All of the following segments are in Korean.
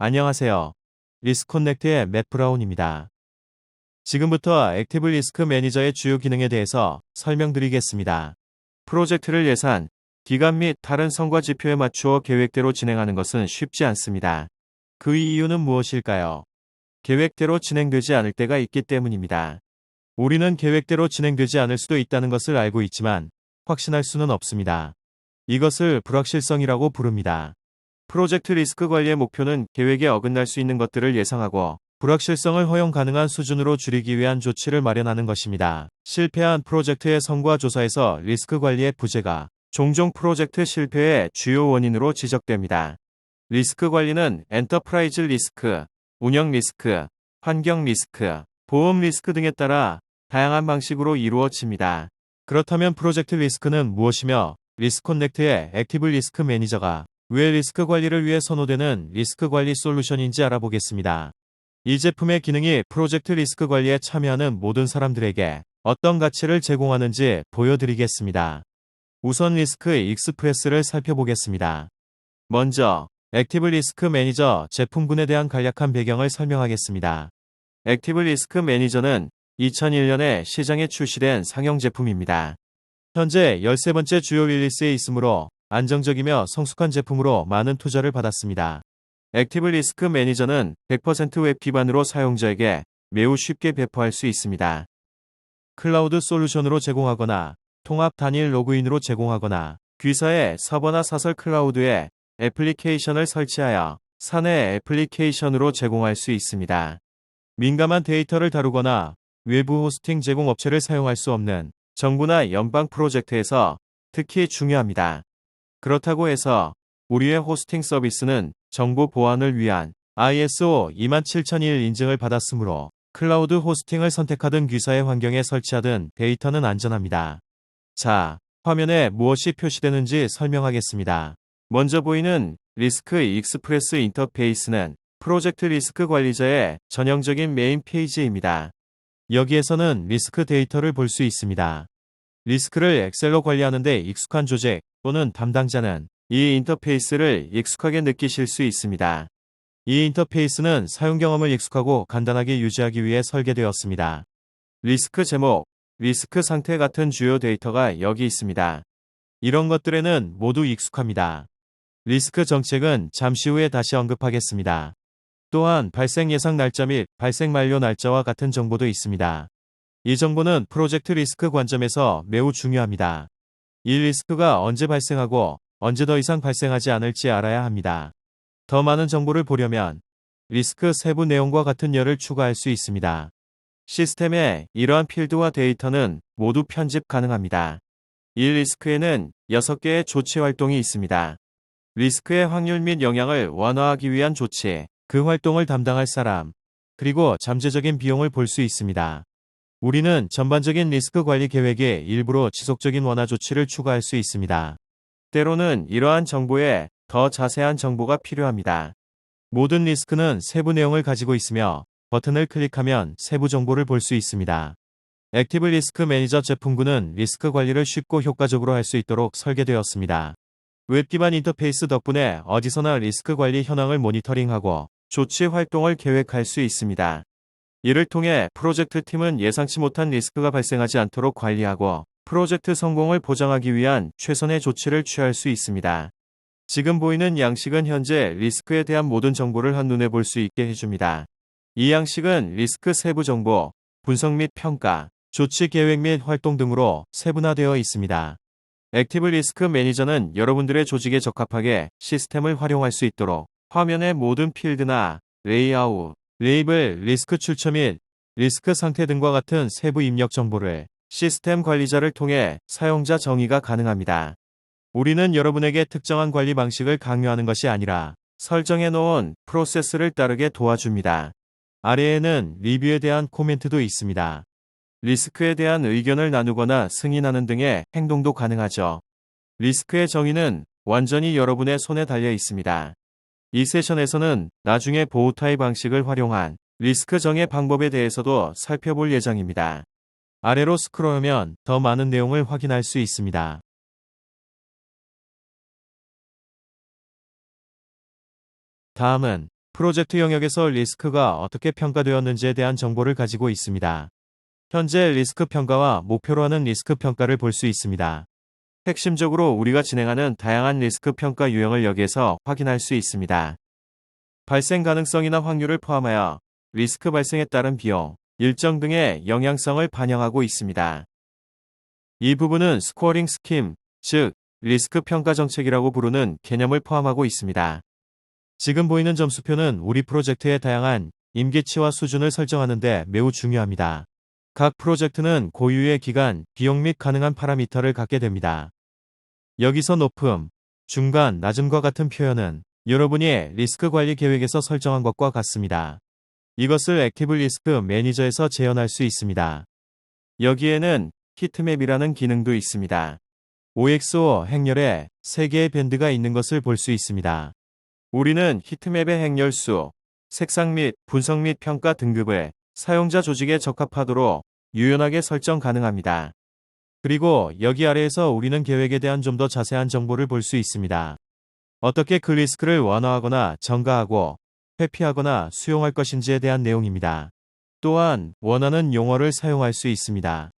안녕하세요. 리스코넥트의 맷 브라운입니다. 지금부터 액티브 리스크 매니저의 주요 기능에 대해서 설명드리겠습니다. 프로젝트를 예산, 기간 및 다른 성과 지표에 맞추어 계획대로 진행하는 것은 쉽지 않습니다. 그 이유는 무엇일까요? 계획대로 진행되지 않을 때가 있기 때문입니다. 우리는 계획대로 진행되지 않을 수도 있다는 것을 알고 있지만 확신할 수는 없습니다. 이것을 불확실성이라고 부릅니다. 프로젝트 리스크 관리의 목표는 계획에 어긋날 수 있는 것들을 예상하고 불확실성을 허용 가능한 수준으로 줄이기 위한 조치를 마련하는 것입니다. 실패한 프로젝트의 성과 조사에서 리스크 관리의 부재가 종종 프로젝트 실패의 주요 원인으로 지적됩니다. 리스크 관리는 엔터프라이즈 리스크, 운영 리스크, 환경 리스크, 보험 리스크 등에 따라 다양한 방식으로 이루어집니다. 그렇다면 프로젝트 리스크는 무엇이며 리스코넥트의 액티브 리스크 매니저가 왜 리스크 관리를 위해 선호되는 리스크 관리 솔루션인지 알아보겠습니다. 이 제품의 기능이 프로젝트 리스크 관리에 참여하는 모든 사람들에게 어떤 가치를 제공하는지 보여드리겠습니다. 우선 리스크 익스프레스를 살펴보겠습니다. 먼저 액티브 리스크 매니저 제품군에 대한 간략한 배경을 설명하겠습니다. 액티브 리스크 매니저는 2001년에 시장에 출시된 상용 제품입니다. 현재 13번째 주요 릴리스에 있으므로 안정적이며 성숙한 제품으로 많은 투자를 받았습니다. 액티브 리스크 매니저는 100%웹 기반으로 사용자에게 매우 쉽게 배포할 수 있습니다. 클라우드 솔루션으로 제공하거나 통합 단일 로그인으로 제공하거나 귀사의 서버나 사설 클라우드에 애플리케이션을 설치하여 사내 애플리케이션으로 제공할 수 있습니다. 민감한 데이터를 다루거나 외부 호스팅 제공 업체를 사용할 수 없는 정부나 연방 프로젝트에서 특히 중요합니다. 그렇다고 해서 우리의 호스팅 서비스는 정보 보안을 위한 ISO 27001 인증을 받았으므로 클라우드 호스팅을 선택하든 귀사의 환경에 설치하든 데이터는 안전합니다. 자, 화면에 무엇이 표시되는지 설명하겠습니다. 먼저 보이는 리스크 익스프레스 인터페이스는 프로젝트 리스크 관리자의 전형적인 메인 페이지입니다. 여기에서는 리스크 데이터를 볼 수 있습니다. 리스크를 엑셀로 관리하는데 익숙한 조직 또는 담당자는 이 인터페이스를 익숙하게 느끼실 수 있습니다. 이 인터페이스는 사용 경험을 익숙하고 간단하게 유지하기 위해 설계되었습니다. 리스크 제목, 리스크 상태 같은 주요 데이터가 여기 있습니다. 이런 것들에는 모두 익숙합니다. 리스크 정책은 잠시 후에 다시 언급하겠습니다. 또한 발생 예상 날짜 및 발생 만료 날짜와 같은 정보도 있습니다. 이 정보는 프로젝트 리스크 관점에서 매우 중요합니다. 이 리스크가 언제 발생하고 언제 더 이상 발생하지 않을지 알아야 합니다. 더 많은 정보를 보려면 리스크 세부 내용과 같은 열을 추가할 수 있습니다. 시스템에 이러한 필드와 데이터는 모두 편집 가능합니다. 이 리스크에는 6개의 조치 활동이 있습니다. 리스크의 확률 및 영향을 완화하기 위한 조치, 그 활동을 담당할 사람, 그리고 잠재적인 비용을 볼 수 있습니다. 우리는 전반적인 리스크 관리 계획에 일부러 지속적인 완화 조치를 추가할 수 있습니다. 때로는 이러한 정보에 더 자세한 정보가 필요합니다. 모든 리스크는 세부 내용을 가지고 있으며 버튼을 클릭하면 세부 정보를 볼 수 있습니다. 액티브 리스크 매니저 제품군은 리스크 관리를 쉽고 효과적으로 할 수 있도록 설계되었습니다. 웹 기반 인터페이스 덕분에 어디서나 리스크 관리 현황을 모니터링하고 조치 활동을 계획할 수 있습니다. 이를 통해 프로젝트 팀은 예상치 못한 리스크가 발생하지 않도록 관리하고 프로젝트 성공을 보장하기 위한 최선의 조치를 취할 수 있습니다. 지금 보이는 양식은 현재 리스크에 대한 모든 정보를 한눈에 볼 수 있게 해줍니다. 이 양식은 리스크 세부 정보, 분석 및 평가, 조치 계획 및 활동 등으로 세분화되어 있습니다. 액티브 리스크 매니저는 여러분들의 조직에 적합하게 시스템을 활용할 수 있도록 화면의 모든 필드나 레이아웃, 레이블, 리스크 출처 및 리스크 상태 등과 같은 세부 입력 정보를 시스템 관리자를 통해 사용자 정의가 가능합니다. 우리는 여러분에게 특정한 관리 방식을 강요하는 것이 아니라 설정해 놓은 프로세스를 따르게 도와줍니다. 아래에는 리뷰에 대한 코멘트도 있습니다. 리스크에 대한 의견을 나누거나 승인하는 등의 행동도 가능하죠. 리스크의 정의는 완전히 여러분의 손에 달려 있습니다. 이 세션에서는 나중에 보호 타입 방식을 활용한 리스크 정의 방법에 대해서도 살펴볼 예정입니다. 아래로 스크롤하면 더 많은 내용을 확인할 수 있습니다. 다음은 프로젝트 영역에서 리스크가 어떻게 평가되었는지에 대한 정보를 가지고 있습니다. 현재 리스크 평가와 목표로 하는 리스크 평가를 볼 수 있습니다. 핵심적으로 우리가 진행하는 다양한 리스크 평가 유형을 여기에서 확인할 수 있습니다. 발생 가능성이나 확률을 포함하여 리스크 발생에 따른 비용, 일정 등의 영향성을 반영하고 있습니다. 이 부분은 스코어링 스킴, 즉 리스크 평가 정책이라고 부르는 개념을 포함하고 있습니다. 지금 보이는 점수표는 우리 프로젝트의 다양한 임계치와 수준을 설정하는 데 매우 중요합니다. 각 프로젝트는 고유의 기간, 비용 및 가능한 파라미터를 갖게 됩니다. 여기서 높음, 중간, 낮음과 같은 표현은 여러분이 리스크 관리 계획에서 설정한 것과 같습니다. 이것을 액티브 리스크 매니저에서 재현할 수 있습니다. 여기에는 히트맵이라는 기능도 있습니다. OXO 행렬에 3개의 밴드가 있는 것을 볼 수 있습니다. 우리는 히트맵의 행렬 수, 색상 및 분석 및 평가 등급을 사용자 조직에 적합하도록 유연하게 설정 가능합니다. 그리고 여기 아래에서 우리는 계획에 대한 좀 더 자세한 정보를 볼 수 있습니다. 어떻게 그 리스크를 완화하거나 전가하고 회피하거나 수용할 것인지에 대한 내용입니다. 또한 원하는 용어를 사용할 수 있습니다.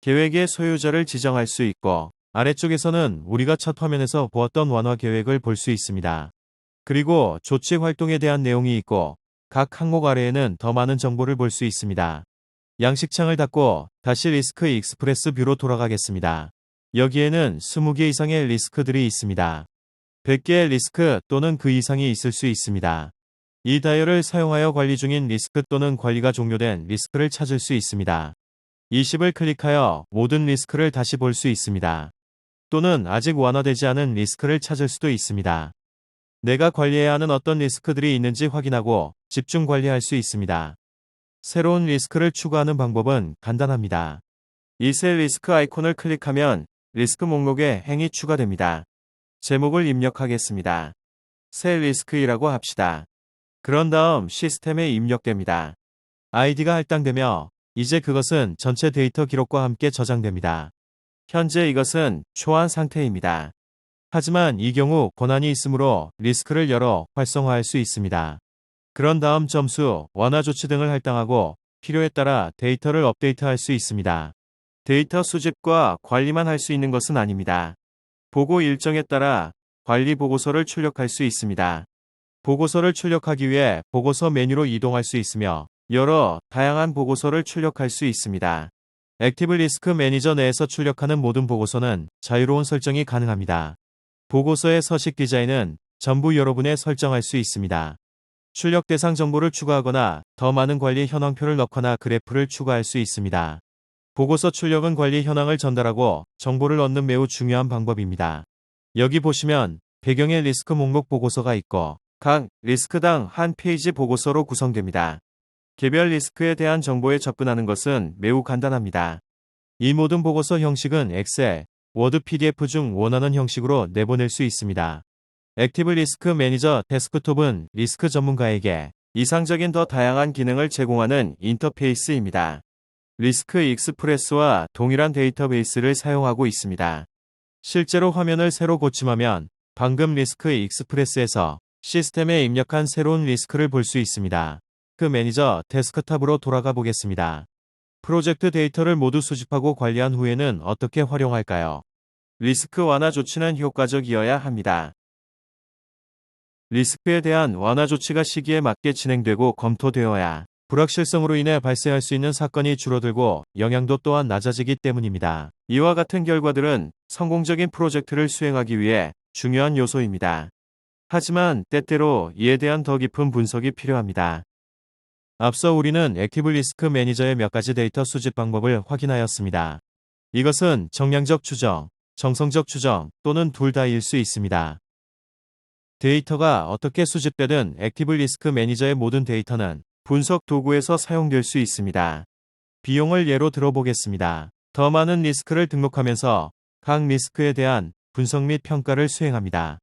계획의 소유자를 지정할 수 있고 아래쪽에서는 우리가 첫 화면에서 보았던 완화 계획을 볼 수 있습니다. 그리고 조치 활동에 대한 내용이 있고 각 항목 아래에는 더 많은 정보를 볼 수 있습니다. 양식창을 닫고 다시 리스크 익스프레스 뷰로 돌아가겠습니다. 여기에는 20개 이상의 리스크들이 있습니다. 100개의 리스크 또는 그 이상이 있을 수 있습니다. 이 다이얼을 사용하여 관리 중인 리스크 또는 관리가 종료된 리스크를 찾을 수 있습니다. 20을 클릭하여 모든 리스크를 다시 볼 수 있습니다. 또는 아직 완화되지 않은 리스크를 찾을 수도 있습니다. 내가 관리해야 하는 어떤 리스크들이 있는지 확인하고 집중 관리할 수 있습니다. 새로운 리스크를 추가하는 방법은 간단합니다. 이셀 리스크 아이콘을 클릭하면 리스크 목록에 행이 추가됩니다. 제목을 입력하겠습니다. 셀 리스크이라고 합시다. 그런 다음 시스템에 입력됩니다. 아이디가 할당되며 이제 그것은 전체 데이터 기록과 함께 저장됩니다. 현재 이것은 초안 상태입니다. 하지만 이 경우 권한이 있으므로 리스크를 열어 활성화할 수 있습니다. 그런 다음 점수, 완화 조치 등을 할당하고 필요에 따라 데이터를 업데이트할 수 있습니다. 데이터 수집과 관리만 할 수 있는 것은 아닙니다. 보고 일정에 따라 관리 보고서를 출력할 수 있습니다. 보고서를 출력하기 위해 보고서 메뉴로 이동할 수 있으며 여러 다양한 보고서를 출력할 수 있습니다. 액티브 리스크 매니저 내에서 출력하는 모든 보고서는 자유로운 설정이 가능합니다. 보고서의 서식 디자인은 전부 여러분의 설정할 수 있습니다. 출력 대상 정보를 추가하거나 더 많은 관리 현황표를 넣거나 그래프를 추가할 수 있습니다. 보고서 출력은 관리 현황을 전달하고 정보를 얻는 매우 중요한 방법입니다. 여기 보시면 배경에 리스크 목록 보고서가 있고 각 리스크당 한 페이지 보고서로 구성됩니다. 개별 리스크에 대한 정보에 접근하는 것은 매우 간단합니다. 이 모든 보고서 형식은 엑셀, 워드 PDF 중 원하는 형식으로 내보낼 수 있습니다. 액티브 리스크 매니저 데스크톱은 리스크 전문가에게 이상적인 더 다양한 기능을 제공하는 인터페이스입니다. 리스크 익스프레스와 동일한 데이터베이스를 사용하고 있습니다. 실제로 화면을 새로 고침하면 방금 리스크 익스프레스에서 시스템에 입력한 새로운 리스크를 볼 수 있습니다. 그 매니저 데스크탑으로 돌아가 보겠습니다. 프로젝트 데이터를 모두 수집하고 관리한 후에는 어떻게 활용할까요? 리스크 완화 조치는 효과적이어야 합니다. 리스크에 대한 완화 조치가 시기에 맞게 진행되고 검토되어야 불확실성으로 인해 발생할 수 있는 사건이 줄어들고 영향도 또한 낮아지기 때문입니다. 이와 같은 결과들은 성공적인 프로젝트를 수행하기 위해 중요한 요소입니다. 하지만 때때로 이에 대한 더 깊은 분석이 필요합니다. 앞서 우리는 액티브 리스크 매니저의 몇 가지 데이터 수집 방법을 확인하였습니다. 이것은 정량적 추정, 정성적 추정 또는 둘 다일 수 있습니다. 데이터가 어떻게 수집되든 액티브 리스크 매니저의 모든 데이터는 분석 도구에서 사용될 수 있습니다. 비용을 예로 들어보겠습니다. 더 많은 리스크를 등록하면서 각 리스크에 대한 분석 및 평가를 수행합니다.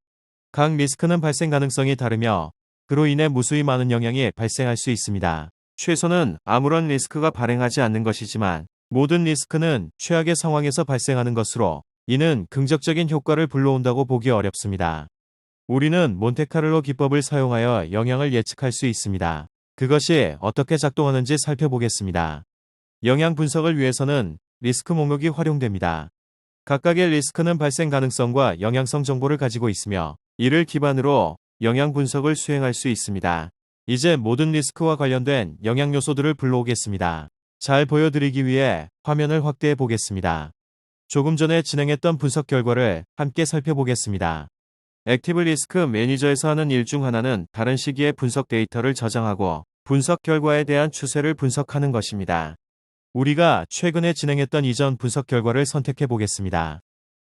각 리스크는 발생 가능성이 다르며 그로 인해 무수히 많은 영향이 발생할 수 있습니다. 최소는 아무런 리스크가 발행하지 않는 것이지만 모든 리스크는 최악의 상황에서 발생하는 것으로 이는 긍정적인 효과를 불러온다고 보기 어렵습니다. 우리는 몬테카를로 기법을 사용하여 영향을 예측할 수 있습니다. 그것이 어떻게 작동하는지 살펴보겠습니다. 영향 분석을 위해서는 리스크 목록이 활용됩니다. 각각의 리스크는 발생 가능성과 영향성 정보를 가지고 있으며 이를 기반으로 영향 분석을 수행할 수 있습니다. 이제 모든 리스크와 관련된 영향 요소들을 불러오겠습니다. 잘 보여드리기 위해 화면을 확대해 보겠습니다. 조금 전에 진행했던 분석 결과를 함께 살펴보겠습니다. 액티브 리스크 매니저에서 하는 일 중 하나는 다른 시기의 분석 데이터를 저장하고 분석 결과에 대한 추세를 분석하는 것입니다. 우리가 최근에 진행했던 이전 분석 결과를 선택해 보겠습니다.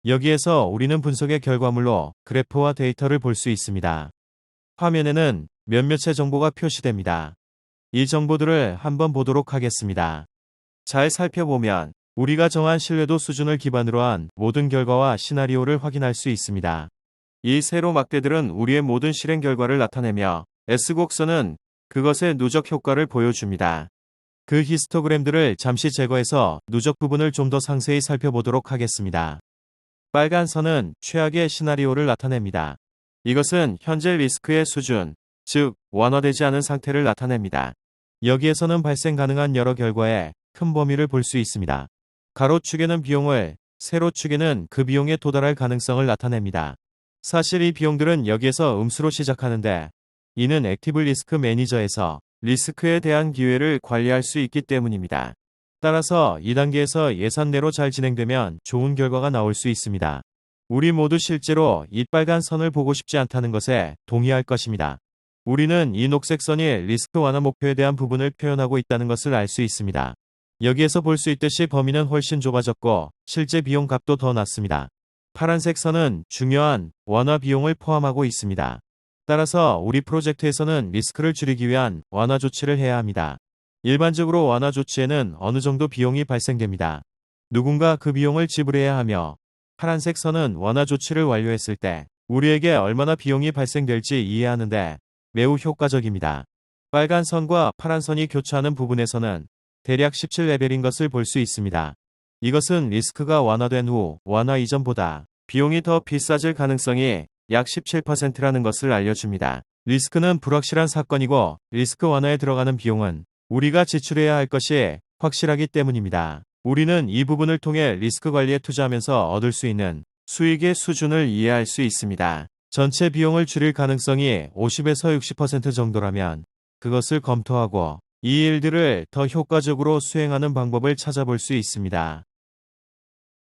여기에서 우리는 분석의 결과물로 그래프와 데이터를 볼 수 있습니다. 화면에는 몇몇의 정보가 표시됩니다. 이 정보들을 한번 보도록 하겠습니다. 잘 살펴보면 우리가 정한 신뢰도 수준을 기반으로 한 모든 결과와 시나리오를 확인할 수 있습니다. 이 세로 막대들은 우리의 모든 실행 결과를 나타내며 S곡선은 그것의 누적 효과를 보여줍니다. 그 히스토그램들을 잠시 제거해서 누적 부분을 좀 더 상세히 살펴보도록 하겠습니다. 빨간 선은 최악의 시나리오를 나타냅니다. 이것은 현재 리스크의 수준, 즉 완화되지 않은 상태를 나타냅니다. 여기에서는 발생 가능한 여러 결과의 큰 범위를 볼 수 있습니다. 가로축에는 비용을, 세로축에는 그 비용에 도달할 가능성을 나타냅니다. 사실 이 비용들은 여기에서 음수로 시작하는데 이는 액티브 리스크 매니저에서 리스크에 대한 기회를 관리할 수 있기 때문입니다. 따라서 2단계에서 예산내로 잘 진행되면 좋은 결과가 나올 수 있습니다. 우리 모두 실제로 이 빨간 선을 보고 싶지 않다는 것에 동의할 것입니다. 우리는 이 녹색 선이 리스크 완화 목표에 대한 부분을 표현하고 있다는 것을 알 수 있습니다. 여기에서 볼 수 있듯이 범위는 훨씬 좁아졌고 실제 비용 값도 더 낮습니다. 파란색 선은 중요한 완화 비용을 포함하고 있습니다. 따라서 우리 프로젝트에서는 리스크를 줄이기 위한 완화 조치를 해야 합니다. 일반적으로 완화 조치에는 어느 정도 비용이 발생됩니다. 누군가 그 비용을 지불해야 하며 파란색 선은 완화 조치를 완료했을 때 우리에게 얼마나 비용이 발생될지 이해하는데 매우 효과적입니다. 빨간 선과 파란 선이 교차하는 부분에서는 대략 17레벨인 것을 볼 수 있습니다. 이것은 리스크가 완화된 후 완화 이전보다 비용이 더 비싸질 가능성이 약 17%라는 것을 알려줍니다. 리스크는 불확실한 사건이고 리스크 완화에 들어가는 비용은 우리가 지출해야 할 것이 확실하기 때문입니다. 우리는 이 부분을 통해 리스크 관리에 투자하면서 얻을 수 있는 수익의 수준을 이해할 수 있습니다. 전체 비용을 줄일 가능성이 50에서 60% 정도라면 그것을 검토하고 이 일들을 더 효과적으로 수행하는 방법을 찾아볼 수 있습니다.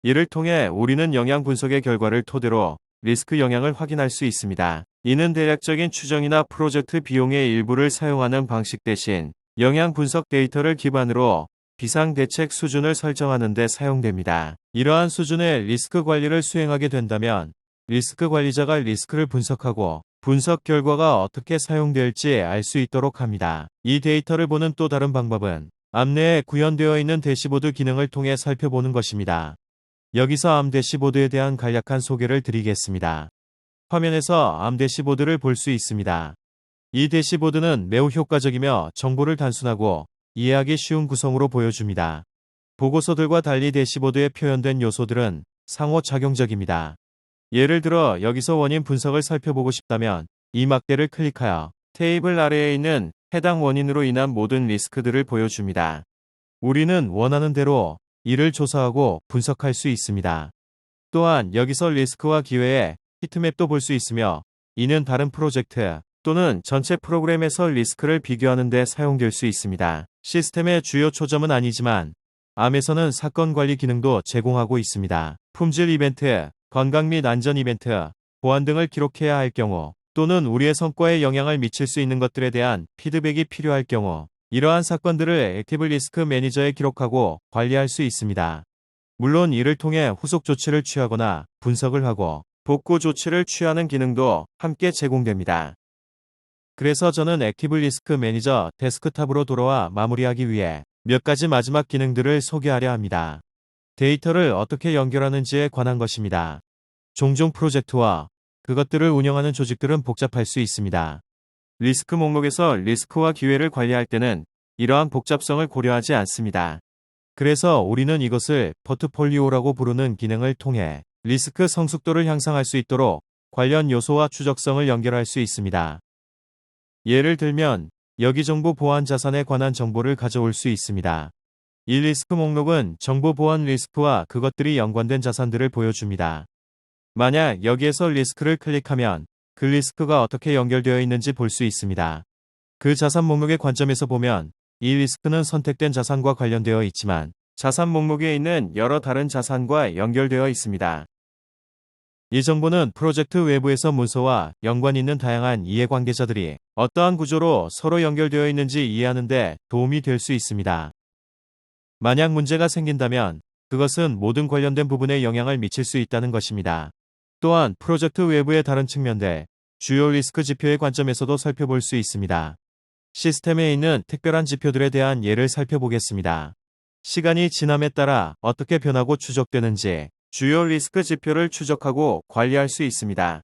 이를 통해 우리는 영양 분석의 결과를 토대로 리스크 영향을 확인할 수 있습니다. 이는 대략적인 추정이나 프로젝트 비용의 일부를 사용하는 방식 대신 영양 분석 데이터를 기반으로 비상 대책 수준을 설정하는 데 사용됩니다. 이러한 수준의 리스크 관리를 수행하게 된다면 리스크 관리자가 리스크를 분석하고 분석 결과가 어떻게 사용될지 알 수 있도록 합니다. 이 데이터를 보는 또 다른 방법은 앞내에 구현되어 있는 대시보드 기능을 통해 살펴보는 것입니다. 여기서 암 대 시보드에 대한 간략한 소개를 드리겠습니다. 화면에서 암 대 시보드를 볼 수 있습니다. 이 대시보드는 매우 효과적이며 정보를 단순하고 이해하기 쉬운 구성으로 보여줍니다. 보고서들과 달리 대시보드에 표현된 요소들은 상호작용적입니다. 예를 들어 여기서 원인 분석을 살펴보고 싶다면 이 막대를 클릭하여 테이블 아래에 있는 해당 원인으로 인한 모든 리스크들을 보여줍니다. 우리는 원하는 대로 이를 조사하고 분석할 수 있습니다. 또한 여기서 리스크와 기회의 히트맵도 볼 수 있으며 이는 다른 프로젝트 또는 전체 프로그램에서 리스크를 비교하는 데 사용될 수 있습니다. 시스템의 주요 초점은 아니지만 암에서는 사건 관리 기능도 제공하고 있습니다. 품질 이벤트, 건강 및 안전 이벤트, 보안 등을 기록해야 할 경우 또는 우리의 성과에 영향을 미칠 수 있는 것들에 대한 피드백이 필요할 경우 이러한 사건들을 액티브 리스크 매니저에 기록하고 관리할 수 있습니다. 물론 이를 통해 후속 조치를 취하거나 분석을 하고 복구 조치를 취하는 기능도 함께 제공됩니다. 그래서 저는 액티브 리스크 매니저 데스크탑으로 돌아와 마무리하기 위해 몇 가지 마지막 기능들을 소개하려 합니다. 데이터를 어떻게 연결하는지에 관한 것입니다. 종종 프로젝트와 그것들을 운영하는 조직들은 복잡할 수 있습니다. 리스크 목록에서 리스크와 기회를 관리할 때는 이러한 복잡성을 고려하지 않습니다. 그래서 우리는 이것을 포트폴리오라고 부르는 기능을 통해 리스크 성숙도를 향상할 수 있도록 관련 요소와 추적성을 연결할 수 있습니다. 예를 들면 여기 정보 보안 자산에 관한 정보를 가져올 수 있습니다. 이 리스크 목록은 정보 보안 리스크와 그것들이 연관된 자산들을 보여줍니다. 만약 여기에서 리스크를 클릭하면 그 리스크가 어떻게 연결되어 있는지 볼 수 있습니다. 그 자산 목록의 관점에서 보면 이 리스크는 선택된 자산과 관련되어 있지만 자산 목록에 있는 여러 다른 자산과 연결되어 있습니다. 이 정보는 프로젝트 외부에서 문서와 연관 있는 다양한 이해관계자들이 어떠한 구조로 서로 연결되어 있는지 이해하는 데 도움이 될 수 있습니다. 만약 문제가 생긴다면 그것은 모든 관련된 부분에 영향을 미칠 수 있다는 것입니다. 또한 프로젝트 외부의 다른 측면들, 주요 리스크 지표의 관점에서도 살펴볼 수 있습니다. 시스템에 있는 특별한 지표들에 대한 예를 살펴보겠습니다. 시간이 지남에 따라 어떻게 변하고 추적되는지 주요 리스크 지표를 추적하고 관리할 수 있습니다.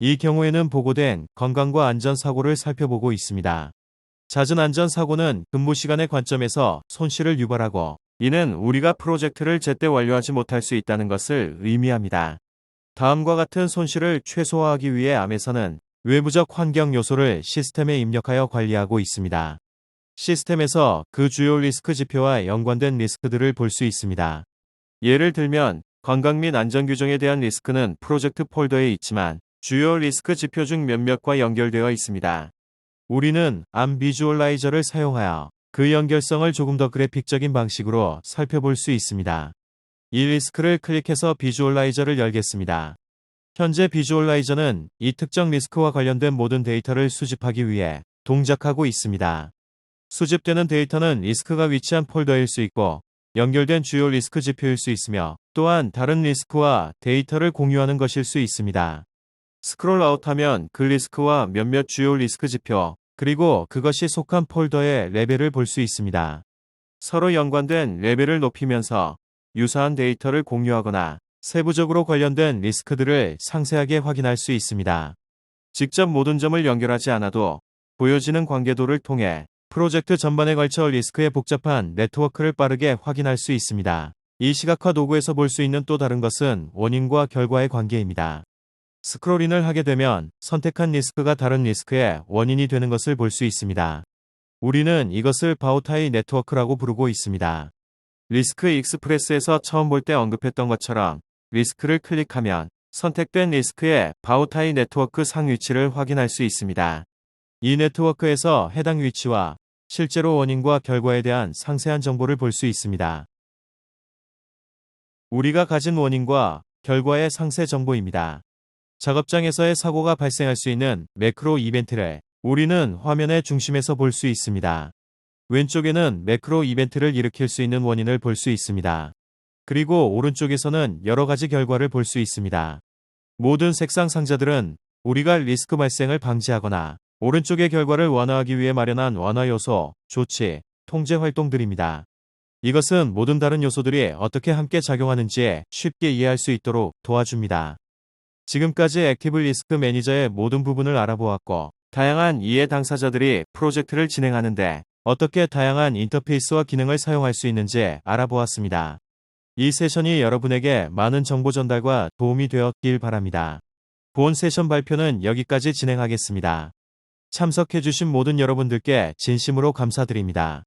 이 경우에는 보고된 건강과 안전 사고를 살펴보고 있습니다. 잦은 안전 사고는 근무 시간의 관점에서 손실을 유발하고 이는 우리가 프로젝트를 제때 완료하지 못할 수 있다는 것을 의미합니다. 다음과 같은 손실을 최소화하기 위해 암에서는 외부적 환경 요소를 시스템에 입력하여 관리하고 있습니다. 시스템에서 그 주요 리스크 지표와 연관된 리스크들을 볼 수 있습니다. 예를 들면 건강 및 안전 규정에 대한 리스크는 프로젝트 폴더에 있지만 주요 리스크 지표 중 몇몇과 연결되어 있습니다. 우리는 암 비주얼라이저를 사용하여 그 연결성을 조금 더 그래픽적인 방식으로 살펴볼 수 있습니다. 이 리스크를 클릭해서 비주얼라이저를 열겠습니다. 현재 비주얼라이저는 이 특정 리스크와 관련된 모든 데이터를 수집하기 위해 동작하고 있습니다. 수집되는 데이터는 리스크가 위치한 폴더일 수 있고 연결된 주요 리스크 지표일 수 있으며 또한 다른 리스크와 데이터를 공유하는 것일 수 있습니다. 스크롤 아웃하면 그 리스크와 몇몇 주요 리스크 지표 그리고 그것이 속한 폴더의 레벨을 볼 수 있습니다. 서로 연관된 레벨을 높이면서 유사한 데이터를 공유하거나 세부적으로 관련된 리스크들을 상세하게 확인할 수 있습니다. 직접 모든 점을 연결하지 않아도 보여지는 관계도를 통해 프로젝트 전반에 걸쳐 리스크의 복잡한 네트워크를 빠르게 확인할 수 있습니다. 이 시각화 도구에서 볼 수 있는 또 다른 것은 원인과 결과의 관계입니다. 스크롤인을 하게 되면 선택한 리스크가 다른 리스크의 원인이 되는 것을 볼 수 있습니다. 우리는 이것을 바우타이 네트워크라고 부르고 있습니다. 리스크 익스프레스에서 처음 볼 때 언급했던 것처럼 리스크를 클릭하면 선택된 리스크의 바우타이 네트워크 상 위치를 확인할 수 있습니다. 이 네트워크에서 해당 위치와 실제로 원인과 결과에 대한 상세한 정보를 볼 수 있습니다. 우리가 가진 원인과 결과의 상세 정보입니다. 작업장에서의 사고가 발생할 수 있는 매크로 이벤트를 우리는 화면의 중심에서 볼 수 있습니다. 왼쪽에는 매크로 이벤트를 일으킬 수 있는 원인을 볼 수 있습니다. 그리고 오른쪽에서는 여러 가지 결과를 볼 수 있습니다. 모든 색상 상자들은 우리가 리스크 발생을 방지하거나 오른쪽의 결과를 완화하기 위해 마련한 완화 요소, 조치, 통제 활동들입니다. 이것은 모든 다른 요소들이 어떻게 함께 작용하는지 쉽게 이해할 수 있도록 도와줍니다. 지금까지 액티브 리스크 매니저의 모든 부분을 알아보았고, 다양한 이해 당사자들이 프로젝트를 진행하는데 어떻게 다양한 인터페이스와 기능을 사용할 수 있는지 알아보았습니다. 이 세션이 여러분에게 많은 정보 전달과 도움이 되었길 바랍니다. 본 세션 발표는 여기까지 진행하겠습니다. 참석해주신 모든 여러분들께 진심으로 감사드립니다.